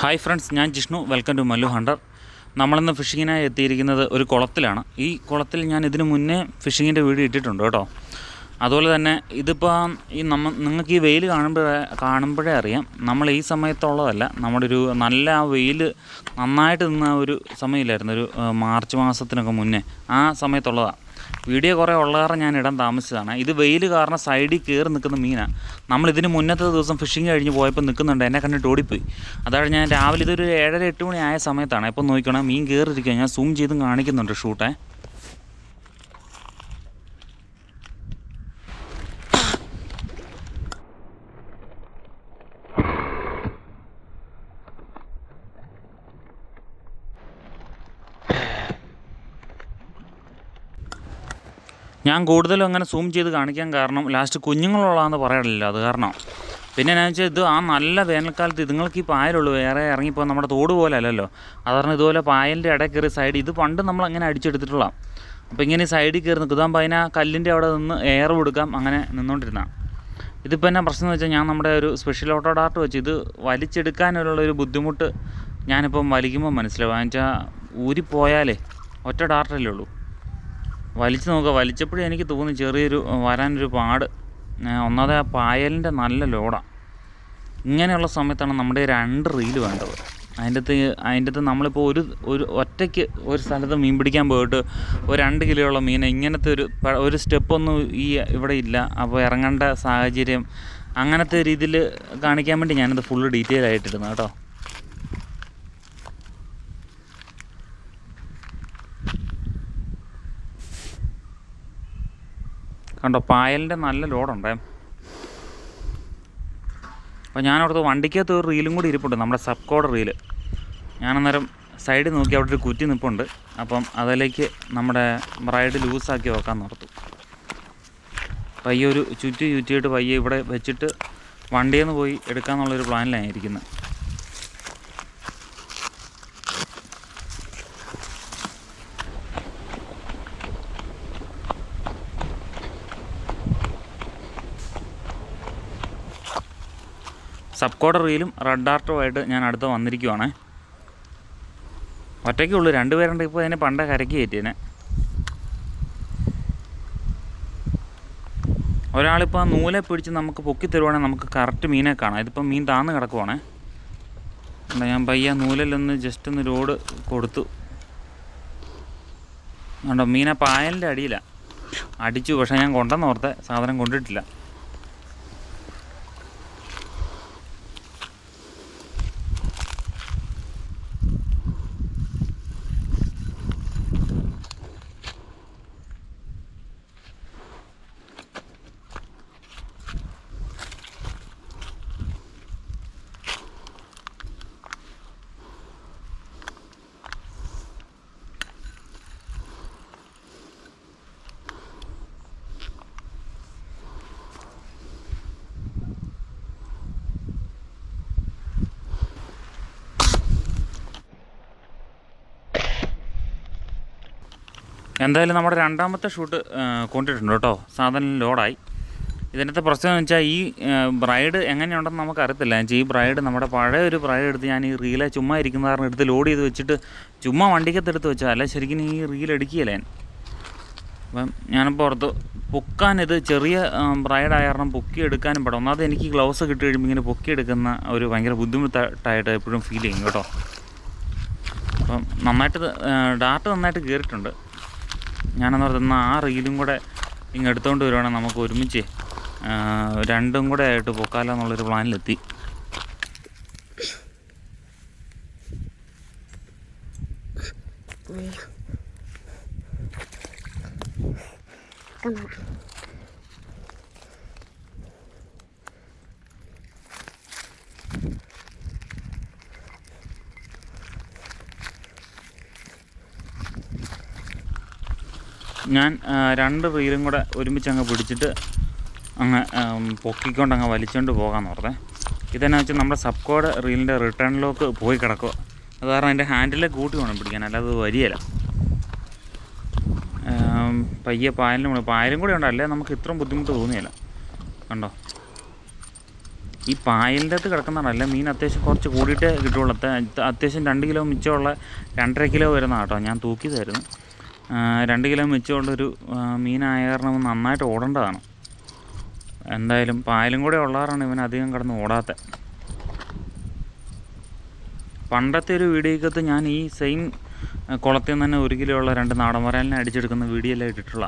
Hi friends ഞാൻ Jishnu. Welcome to Mallu Hunter. നമ്മളിന്ന് ഫിഷിങ്ങിനായി എത്തിയിരിക്കുന്നത് ഒരു കുളത്തിലാണ്. ഈ കുളത്തിൽ ഞാൻ ഇതിനു മുന്നേ ഫിഷിങ്ങിന്റെ വീഡിയോ ഇട്ടിട്ടുണ്ട് കേട്ടോ. അതുപോലെ തന്നെ ഇതിപ്പോൾ ഈ നമ്മ നിങ്ങൾക്ക് ഈ വെയിൽ കാണുമ്പോഴേ കാണുമ്പോഴേ അറിയാം. നമ്മൾ ഈ സമയത്തുള്ളതല്ല. നമ്മുടെ ഒരു നല്ല ആ വെയിൽ നന്നായിട്ട് നിന്ന ഒരു സമയമില്ലായിരുന്നു. ഒരു മാർച്ച് മാസത്തിനൊക്കെ മുന്നേ. ആ സമയത്തുള്ളതാണ് വീഡിയോ കുറേ ഉള്ള കാരണം ഞാൻ ഇടാൻ താമസിച്ചതാണ്. ഇത് വെയിൽ കാരണം സൈഡിൽ കയറി നിൽക്കുന്ന മീനാണ് നമ്മൾ ഇതിന് മുന്നത്തെ ദിവസം ഫിഷിങ് കഴിഞ്ഞ് പോയപ്പോൾ നിൽക്കുന്നുണ്ട്. എന്നെ കണ്ടിട്ട് ഓടിപ്പോയി. അതാണ് ഞാൻ രാവിലെ ഇതൊരു ഏഴര എട്ട് മണി ആയ സമയത്താണ്. ഇപ്പോൾ നോക്കണം മീൻ കയറിയിരിക്കുക ഞാൻ സൂം ചെയ്തും കാണിക്കുന്നുണ്ട് ഷൂട്ടേ. ഞാൻ കൂടുതലും അങ്ങനെ സൂം ചെയ്ത് കാണിക്കാൻ കാരണം ലാസ്റ്റ് കുഞ്ഞുങ്ങളുള്ളതെന്ന് പറയാറില്ല അത് കാരണം. പിന്നെ എന്നാ വെച്ചാൽ ഇത് ആ നല്ല വേനൽക്കാലത്ത് ഇതുങ്ങൾക്ക് ഈ പായലുള്ളൂ വേറെ ഇറങ്ങിപ്പോൾ നമ്മുടെ തോട് പോലെ അല്ലല്ലോ. അത് കാരണം ഇതുപോലെ പായലിന്റെ ഇടയിൽ കയറി സൈഡ് ഇത് പണ്ട് നമ്മൾ അങ്ങനെ അടിച്ചെടുത്തിട്ടുള്ള. അപ്പോൾ ഇങ്ങനെ സൈഡിൽ കയറി നിൽക്കും ഇതാകുമ്പോൾ അതിനാ ആ കല്ലിന്റെ അവിടെ നിന്ന് എയർ കൊടുക്കാം അങ്ങനെ നിന്നുകൊണ്ടിരുന്ന ഇതിപ്പോൾ എന്നാ പ്രശ്നം എന്ന് വെച്ചാൽ ഞാൻ നമ്മുടെ ഒരു സ്പെഷ്യൽ ഓട്ടോ ഡാർട്ട് വെച്ച് ഇത് വലിച്ചെടുക്കാനുള്ള ഒരു ബുദ്ധിമുട്ട് ഞാനിപ്പം വലിക്കുമ്പോൾ മനസ്സിലാവും. എന്ന് വെച്ചാൽ ഊരിപ്പോയാലേ ഒറ്റ ഡാർട്ടല്ലേ ഉള്ളൂ. വലിച്ചു നോക്കുക. വലിച്ചപ്പോഴേ എനിക്ക് തോന്നി ചെറിയൊരു വരാനൊരു പാട്. ഒന്നാമത് ആ പായലിന്റെ നല്ല ലോഡാണ് ഇങ്ങനെയുള്ള സമയത്താണ് നമ്മുടെ രണ്ട് റീൽ വേണ്ടത്. അതിന്റെ അകത്ത് അതിന്റെ അകത്ത് നമ്മളിപ്പോൾ ഒരു ഒരു ഒറ്റയ്ക്ക് ഒരു സ്ഥലത്ത് മീൻ പിടിക്കാൻ പോയിട്ട് ഒരു രണ്ട് കിലോയുള്ള മീൻ ഇങ്ങനത്തെ ഒരു ഒരു സ്റ്റെപ്പൊന്നും ഈ ഇവിടെ ഇല്ല. അപ്പോൾ ഇറങ്ങേണ്ട സാഹചര്യം അങ്ങനത്തെ രീതിയിൽ കാണിക്കാൻ വേണ്ടി ഞാനിത് ഫുള്ള് ഡീറ്റെയിൽ ആയിട്ടിരുന്നു കേട്ടോ. കണ്ടോ പായലിന്റെ നല്ല ലോഡുണ്ടേ. അപ്പോൾ ഞാനവിടുത്തെ വണ്ടിക്കകത്ത് ഒരു റീലും കൂടി ഇരിപ്പുണ്ട് നമ്മുടെ സബ് സബ്കോഡ് റീൽ. ഞാനന്നേരം സൈഡിൽ നോക്കി അവിടെ ഒരു കുറ്റി നിൽപ്പുണ്ട് അപ്പം അതിലേക്ക് നമ്മുടെ റൈഡ് ലൂസാക്കി വെക്കാൻ നിർത്തും പയ്യൊരു ചുറ്റി ചുറ്റിയിട്ട് പയ്യെ ഇവിടെ വെച്ചിട്ട് വണ്ടിയിൽ നിന്ന് പോയി എടുക്കാമെന്നുള്ളൊരു പ്ലാനിലാണ് ഇരിക്കുന്നത് സബ് റീലും റെഡ് ആർട്ടുമായിട്ട് ഞാൻ അടുത്ത് വന്നിരിക്കുവാണ്. ഒറ്റയ്ക്കേ ഉള്ളൂ രണ്ടുപേരുണ്ട് ഇപ്പോൾ അതിനെ പണ്ട കരക്കി കയറ്റിയതിനെ ഒരാളിപ്പോൾ നൂലെ പിടിച്ച് നമുക്ക് പൊക്കി തരുവാണെങ്കിൽ നമുക്ക് കറക്റ്റ് മീനെ കാണാം. ഇതിപ്പോൾ മീൻ താന്ന് കിടക്കുവാണ്. എന്താ ഞാൻ പയ്യ നൂലിലൊന്ന് ജസ്റ്റ് ഒന്ന് ലോഡ് കൊടുത്തു. കണ്ടോ മീനെ പായലിന്റെ അടിയിലാണ് അടിച്ചു പക്ഷേ ഞാൻ കൊണ്ടെന്ന് ഓർത്തെ സാധനം കൊണ്ടിട്ടില്ല. എന്തായാലും നമ്മുടെ രണ്ടാമത്തെ ഷൂട്ട് കൊണ്ടിട്ടുണ്ട് കേട്ടോ. സാധനം ലോഡായി. ഇതിനകത്ത് പ്രശ്നം എന്ന് വെച്ചാൽ ഈ ബ്രൈഡ് എങ്ങനെയുണ്ടെന്ന് നമുക്ക് അറിയത്തില്ല എന്ന് വെച്ചാൽ ഈ ബ്രൈഡ് നമ്മുടെ പഴയ ഒരു ബ്രൈഡ് എടുത്ത് ഞാൻ ഈ റീലെ ചുമ്മാ ഇരിക്കുന്ന കാരണം എടുത്ത് ലോഡ് ചെയ്ത് വെച്ചിട്ട് ചുമ്മാ വണ്ടിക്കത്ത് എടുത്ത് വെച്ചാൽ അല്ല ശരിക്കും ഈ റീൽ എടുക്കുകയല്ലേ ഞാൻ. അപ്പം ഞാനിപ്പോൾ ഓർത്ത് പൊക്കാൻ ഇത് ചെറിയ ബ്രൈഡ് ആയ കാരണം പൊക്കി എടുക്കാനും പെടും ഒന്നാമത് എനിക്ക് ഗ്ലൗസ് കിട്ടി കഴിയുമ്പോൾ ഇങ്ങനെ പൊക്കി എടുക്കുന്ന ഒരു ഭയങ്കര ബുദ്ധിമുട്ടായിട്ട് എപ്പോഴും ഫീൽ ചെയ്യും കേട്ടോ. അപ്പം നന്നായിട്ട് ഡാർട്ട് നന്നായിട്ട് കയറിയിട്ടുണ്ട് ഞാനെന്ന് പറഞ്ഞാൽ ആ റീലും കൂടെ ഇങ്ങ് എടുത്തുകൊണ്ട് വരുവാണെങ്കിൽ നമുക്ക് ഒരുമിച്ച്. രണ്ടും കൂടെ ആയിട്ട് പൊക്കാലോ എന്നുള്ളൊരു പ്ലാനിലെത്തി. ഞാൻ രണ്ട് റീലും കൂടെ ഒരുമിച്ച് അങ്ങ് പിടിച്ചിട്ട് അങ്ങ് പൊക്കിക്കൊണ്ട് അങ്ങ് വലിച്ചുകൊണ്ട് പോകാൻ ഓർത്തേ ഇതെന്നാ വെച്ചാൽ നമ്മുടെ സബ്കോഡ് റീലിന്റെ റിട്ടേൺ ലോക്ക് പോയി കിടക്കുക അത് കാരണം അതിന്റെ ഹാൻഡിലെ കൂട്ടി വേണം പിടിക്കാൻ അല്ലാതെ വരികയില്ല പയ്യെ പായലിനും കൂടെ പായലും കൂടെ ഉണ്ട് അല്ലേ നമുക്ക് ഇത്രയും ബുദ്ധിമുട്ട് തോന്നിയല്ല കണ്ടോ? ഈ പായലിന്റെ അകത്ത് കിടക്കുന്നതല്ല മീൻ അത്യാവശ്യം കുറച്ച് കൂടിയിട്ടേ കിട്ടുള്ളൂ അത്യ- അത്യാവശ്യം രണ്ട് കിലോ മിച്ചമുള്ള രണ്ടര കിലോ വരുന്ന കേട്ടോ ഞാൻ തൂക്കിയതായിരുന്നു. രണ്ട് കിലോ മിച്ചമുള്ളൊരു മീനായ കാരണം നന്നായിട്ട് ഓടേണ്ടതാണ്. എന്തായാലും പായലും കൂടെ ഉള്ളവരാണ് ഇവൻ അധികം കിടന്ന് ഓടാത്ത. പണ്ടത്തെ ഒരു വീഡിയോക്കകത്ത് ഞാൻ ഈ സെയിം കുളത്തിൽ നിന്ന് തന്നെ ഒരു കിലോ ഉള്ള രണ്ട് നാടൻ വരാലിനെ അടിച്ചെടുക്കുന്ന വീഡിയോ എല്ലാം ഇട്ടിട്ടുള്ള.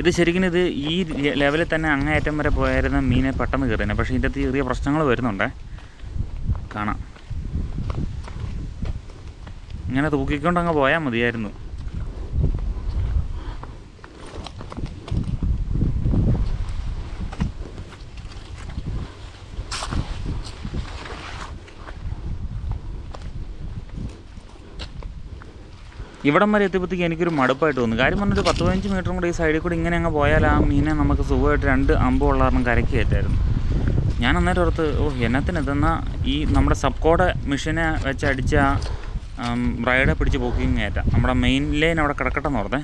ഇത് ശരിക്കും ഇത് ഈ ലെവലിൽ തന്നെ അങ്ങേയറ്റം വരെ പോയായിരുന്ന മീനെ പെട്ടെന്ന് കയറിനെ പക്ഷേ ഇതിന്റെ അകത്ത് ചെറിയ പ്രശ്നങ്ങൾ വരുന്നുണ്ടേ. കാണാം. ഇങ്ങനെ തൂക്കിക്കൊണ്ട് അങ്ങ് പോയാൽ മതിയായിരുന്നു. ഇവിടം വരെ എത്തിയപ്പോഴത്തേക്ക് എനിക്കൊരു മടുപ്പായിട്ട് തോന്നുന്നു കാര്യം പറഞ്ഞൊരു പത്ത് പതിനഞ്ച് മീറ്ററും കൂടി ഈ സൈഡിൽ കൂടി ഇങ്ങനെ അങ്ങ് പോയാൽ ആ മീനെ നമുക്ക് സുഖമായിട്ട് രണ്ട് അമ്പ് ഉള്ള കാരണം കരയ്ക്ക് കയറ്റായിരുന്നു. ഞാൻ അന്നേരം ഓർത്ത് ഓ എന്നത്തിന് ഈ നമ്മുടെ സബ്കോഡ് മെഷീനെ വെച്ച് അടിച്ച ബ്രൈഡെ പിടിച്ച് പോക്കിങ് കയറ്റാം. നമ്മുടെ മെയിൻ ലൈൻ അവിടെ കിടക്കട്ടെ എന്ന് പറഞ്ഞേ.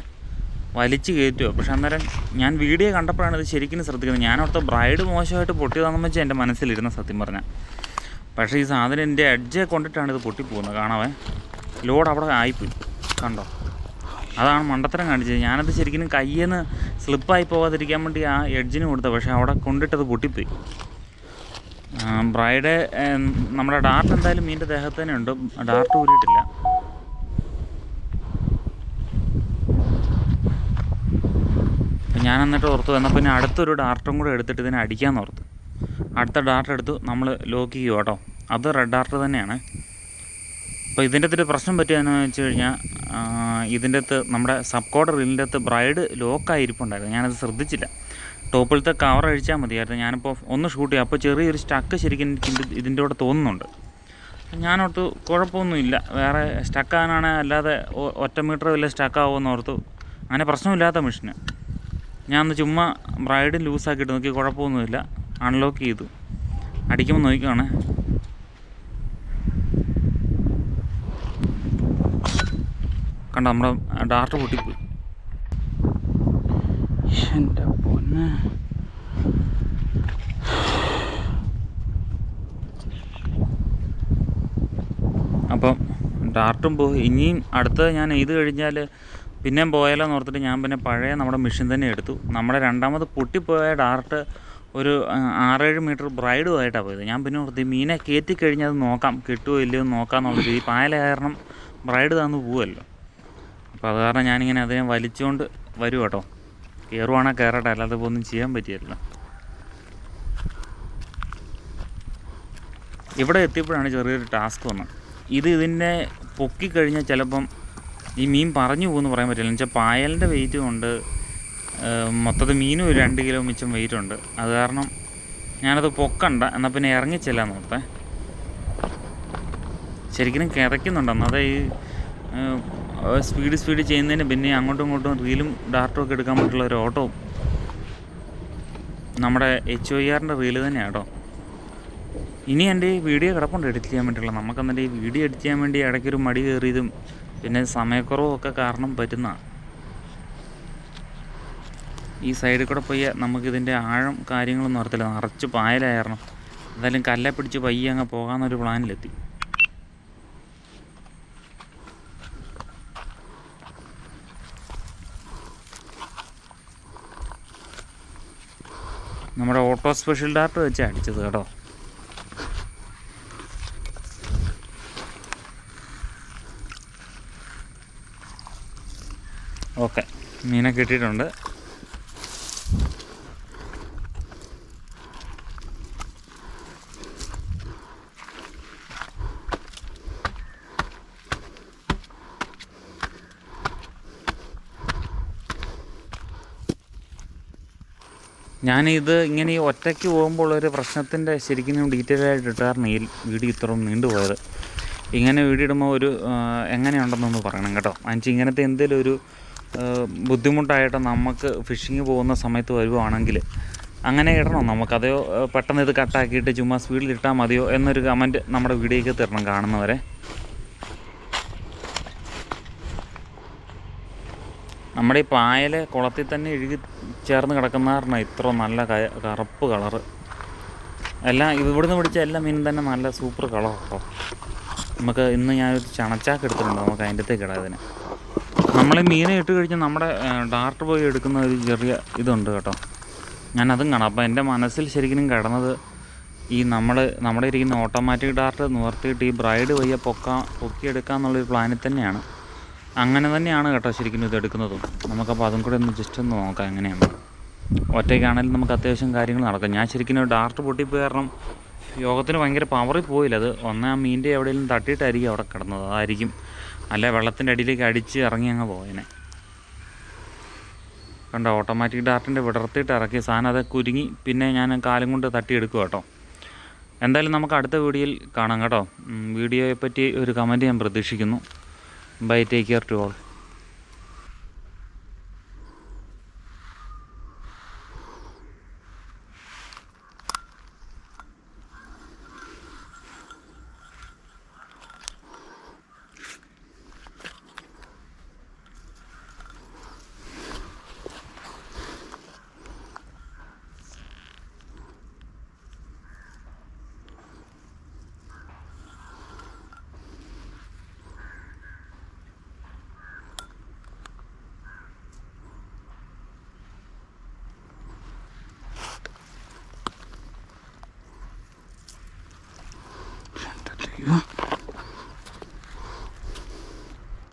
വലിച്ച് കയറ്റുമോ പക്ഷെ അന്നേരം ഞാൻ വീഡിയോ കണ്ടപ്പോഴാണ് ഇത് ശരിക്കും ശ്രദ്ധിക്കുന്നത്. ഞാൻ അവിടുത്തെ ബ്രൈഡ് മോശമായിട്ട് പൊട്ടിയതാണെന്ന് വെച്ചാൽ എന്റെ മനസ്സിലിരുന്ന സത്യം പറഞ്ഞാൽ പക്ഷേ ഈ സാധനം എന്റെ അഡ്ജെ കൊണ്ടിട്ടാണ് ഇത് പൊട്ടിപ്പോകുന്നത്. കാണാവേ. ലോഡ് അവിടെ ആയിപ്പോയി. കണ്ടോ? അതാണ് മണ്ടത്തരം കാണിച്ചത്. ഞാനത് ശരിക്കും കയ്യിൽ നിന്ന് സ്ലിപ്പായി പോകാതിരിക്കാൻ വേണ്ടി ആ എഡ്ജിന് കൊടുത്തത്. പക്ഷേ അവിടെ കൊണ്ടിട്ടത് പൊട്ടിപ്പോയി. ബ്രൈഡ് നമ്മുടെ ഡാർട്ട് എന്തായാലും മീന്റെ ദേഹത്ത് തന്നെ ഉണ്ട്. ഡാർട്ട് ഊരിയിട്ടില്ല അപ്പം ഞാൻ എന്നിട്ട് ഓർത്തു എന്നാൽ പിന്നെ അടുത്തൊരു ഡാർട്ടും കൂടെ എടുത്തിട്ട് ഇതിനെ അടിക്കാമെന്ന് ഓർത്തു. അടുത്ത ഡാർട്ട് എടുത്തു നമ്മൾ ലോക്ക് ചെയ്യുക കേട്ടോ. അത് റെഡ് ഡാർട്ട് തന്നെയാണ്. അപ്പോൾ ഇതിന്റെ അകത്തൊരു പ്രശ്നം പറ്റിയെന്ന് വെച്ച് കഴിഞ്ഞാൽ ഇതിന്റെ അകത്ത് നമ്മുടെ സബ് കോഡർ ഇതിന്റെ അകത്ത് ബ്രൈഡ് ലോക്കായിരിപ്പുണ്ടായിരുന്നു ഞാനത് ശ്രദ്ധിച്ചില്ല. ടോപ്പിലത്തെ കവർ അഴിച്ചാൽ മതിയായിരുന്നു. ഞാനിപ്പോൾ ഒന്ന് ഷൂട്ട് ചെയ്യാം. അപ്പോൾ ചെറിയൊരു സ്റ്റക്ക് ശരിക്കും എനിക്ക് ഇതിന്റെ കൂടെ തോന്നുന്നുണ്ട്. ഞാനോർത്ത് കുഴപ്പമൊന്നുമില്ല. വേറെ സ്റ്റക്കാനാണ് അല്ലാതെ ഒറ്റ മീറ്റർ വല്ല സ്റ്റക്കാവുമെന്ന് ഓർത്തു. അങ്ങനെ പ്രശ്നമില്ലാത്ത മെഷീന്. ഞാൻ ഒന്ന് ചുമ്മാ ബ്രൈഡ് ലൂസാക്കിയിട്ട് നോക്കി കുഴപ്പമൊന്നുമില്ല. അൺലോക്ക് ചെയ്തു. അടിക്കുമ്പോൾ നോക്കുകയാണ് കണ്ട നമ്മുടെ ഡാർട്ട് പൊട്ടിപ്പോയി. എന്റെ പൊന്നെ. അപ്പം ഡാർട്ടും പോയി. ഇനിയും അടുത്തത് ഞാൻ ഇത് കഴിഞ്ഞാൽ പിന്നെയും പോയാലോ എന്ന് ഓർത്തിട്ട് ഞാൻ പിന്നെ പഴയ നമ്മുടെ മെഷീൻ തന്നെ എടുത്തു. നമ്മുടെ രണ്ടാമത് പൊട്ടിപ്പോയ ഡാർട്ട് ഒരു ആറേഴ് മീറ്റർ ബ്രൈഡുമായിട്ടാണ് പോയത്. ഞാൻ പിന്നെ ഓർത്തി മീനെ കയറ്റി കഴിഞ്ഞാൽ അത് നോക്കാം കിട്ടുമോ ഇല്ലയോ എന്ന് നോക്കാമെന്നുള്ളത് ഈ പായല കാരണം ബ്രൈഡ് തന്നു പോവുമല്ലോ അപ്പോൾ അത് കാരണം ഞാനിങ്ങനെ അതിനെ വലിച്ചുകൊണ്ട് വരും കേട്ടോ. കയറുവാണെങ്കിൽ കയറട്ടെ അല്ലാതെ ഒന്നും ചെയ്യാൻ പറ്റിയല്ലോ. ഇവിടെ എത്തിയപ്പോഴാണ് ചെറിയൊരു ടാസ്ക് വന്നത്. ഇത് ഇതിനെ പൊക്കിക്കഴിഞ്ഞാൽ ചിലപ്പം ഈ മീൻ പറഞ്ഞു പോകുമെന്ന് പറയാൻ പറ്റില്ല. എന്ന് വെച്ചാൽ പായലിന്റെ വെയിറ്റ് കൊണ്ട് മൊത്തത്തിൽ മീനും ഒരു രണ്ട് കിലോ മിച്ചം വെയിറ്റ് ഉണ്ട്. അത് കാരണം ഞാനത് പൊക്കണ്ട. എന്നാൽ പിന്നെ ഇറങ്ങിച്ചില്ല ഓർത്തേ ശരിക്കും കിതയ്ക്കുന്നുണ്ട്. അന്നതെ ഈ സ്പീഡ് സ്പീഡ് ചെയ്യുന്നതിന് പിന്നെ അങ്ങോട്ടും ഇങ്ങോട്ടും റീലും ഡാർട്ടും ഒക്കെ എടുക്കാൻ പറ്റുള്ള ഒരു ഓട്ടവും നമ്മുടെ എച്ച് ഒ ആറിന്റെ റീൽ തന്നെയാണ് കേട്ടോ ഇനി എന്റെ ഈ വീഡിയോ കിടപ്പുണ്ട്. എഡിറ്റ് ചെയ്യാൻ വേണ്ടിയുള്ള നമുക്ക് ഈ വീഡിയോ എഡിറ്റ് ചെയ്യാൻ വേണ്ടി ഇടയ്ക്കൊരു മടി കയറിയതും പിന്നെ സമയക്കുറവൊക്കെ കാരണം പറ്റുന്ന. ഈ സൈഡിൽ കൂടെ പോയി നമുക്കിതിന്റെ ആഴം കാര്യങ്ങളൊന്നും അറിയത്തില്ല. നിറച്ച് പായലായിരുന്നു. എന്തായാലും കല്ലെ പിടിച്ച് പയ്യെ അങ്ങ് പോകാമെന്നൊരു പ്ലാനിലെത്തി. നമ്മുടെ ഓട്ടോ സ്പെഷ്യൽ ഡാർട്ട് വെച്ച് അടിച്ചത് കേട്ടോ. ഓക്കെ. മീനെ കിട്ടിയിട്ടുണ്ട്. ഞാനിത് ഇങ്ങനെ ഈ ഒറ്റയ്ക്ക് പോകുമ്പോൾ ഒരു പ്രശ്നത്തിന്റെ ശരിക്കും ഡീറ്റെയിൽ ആയിട്ട് ഇട്ടായിരുന്നു ഈ വീഡിയോ ഇത്രയും നീണ്ടുപോയത്. ഇങ്ങനെ വീഡിയോ ഇടുമ്പോൾ ഒരു എങ്ങനെയുണ്ടെന്നൊന്ന് പറയണം കേട്ടോ. എന്നുവെച്ചാൽ ഇങ്ങനത്തെ എന്തെങ്കിലും ഒരു ബുദ്ധിമുട്ടായിട്ട് നമുക്ക് ഫിഷിങ് പോകുന്ന സമയത്ത് വരുവാണെങ്കിൽ അങ്ങനെ ഇടണോ. നമുക്കതെയോ പെട്ടെന്ന് ഇത് കട്ടാക്കിയിട്ട് ചുമ്മാ സ്പീഡിൽ ഇട്ടാൽ മതിയോ എന്നൊരു കമന്റ് നമ്മുടെ വീഡിയോയ്ക്ക് തരണം കാണുന്നവരെ. നമ്മുടെ ഈ പായൽ കുളത്തിൽ തന്നെ ഇഴുകി ചേർന്ന് കിടക്കുന്ന ഇത്ര നല്ല കറുപ്പ് കളറ്. എല്ലാം ഇവിടുന്ന് പിടിച്ച എല്ലാ മീനും തന്നെ നല്ല സൂപ്പർ കളർ കേട്ടോ. നമുക്ക് ഇന്ന് ഞാനൊരു ചണച്ചാക്ക് എടുത്തിട്ടുണ്ട്. നമുക്ക് അതിന്റെ അകത്തേക്ക് ഇടാം ഇതിന്. നമ്മൾ മീനെ ഇട്ട് കഴിഞ്ഞാൽ നമ്മുടെ ഡാർട്ട് പോയി എടുക്കുന്ന ഒരു ചെറിയ ഇതുണ്ട് കേട്ടോ. ഞാനതും കാണാം. അപ്പോൾ എന്റെ മനസ്സിൽ ശരിക്കും കിടന്നത് ഈ നമ്മൾ നമ്മുടെ ഇരിക്കുന്ന ഓട്ടോമാറ്റിക് ഡാർട്ട് നിവർത്തിയിട്ട് ഈ ബ്രൈഡ് വയ്യ പൊക്കാം പൊക്കിയെടുക്കുക എന്നുള്ളൊരു പ്ലാനിൽ തന്നെയാണ്. അങ്ങനെ തന്നെയാണ് കേട്ടോ ശരിക്കും ഇത് എടുക്കുന്നതും. നമുക്കപ്പോൾ അതും കൂടെ ഒന്ന് ജസ്റ്റ് ഒന്ന് നോക്കാം എങ്ങനെയാണ് ഒറ്റയ്ക്കാണെങ്കിലും നമുക്ക് അത്യാവശ്യം കാര്യങ്ങൾ നടക്കാം. ഞാൻ ശരിക്കും ഡാർട്ട് പൊട്ടിപ്പോയി കാരണം യോഗത്തിന് ഭയങ്കര പവറിൽ പോയില്ല. അത് ഒന്നാം മീന്റെ എവിടെയെങ്കിലും തട്ടിയിട്ടായിരിക്കും അവിടെ കിടന്നത്. അതായിരിക്കും അല്ലെ വെള്ളത്തിന്റെ അടിയിലേക്ക് അടിച്ച് ഇറങ്ങി അങ്ങ് പോയനെ. കണ്ടോ ഓട്ടോമാറ്റിക് ഡാർട്ടിന്റെ വിടർത്തിയിട്ട് ഇറക്കി സാധനം അത് കുരുങ്ങി പിന്നെ ഞാൻ കാലും കൊണ്ട് തട്ടിയെടുക്കും കേട്ടോ. എന്തായാലും നമുക്ക് അടുത്ത വീഡിയോയിൽ കാണാം കേട്ടോ. വീഡിയോയെപ്പറ്റി വീഡിയോയെ പറ്റി ഒരു കമന്റ് ഞാൻ പ്രതീക്ഷിക്കുന്നു. Bye take care to all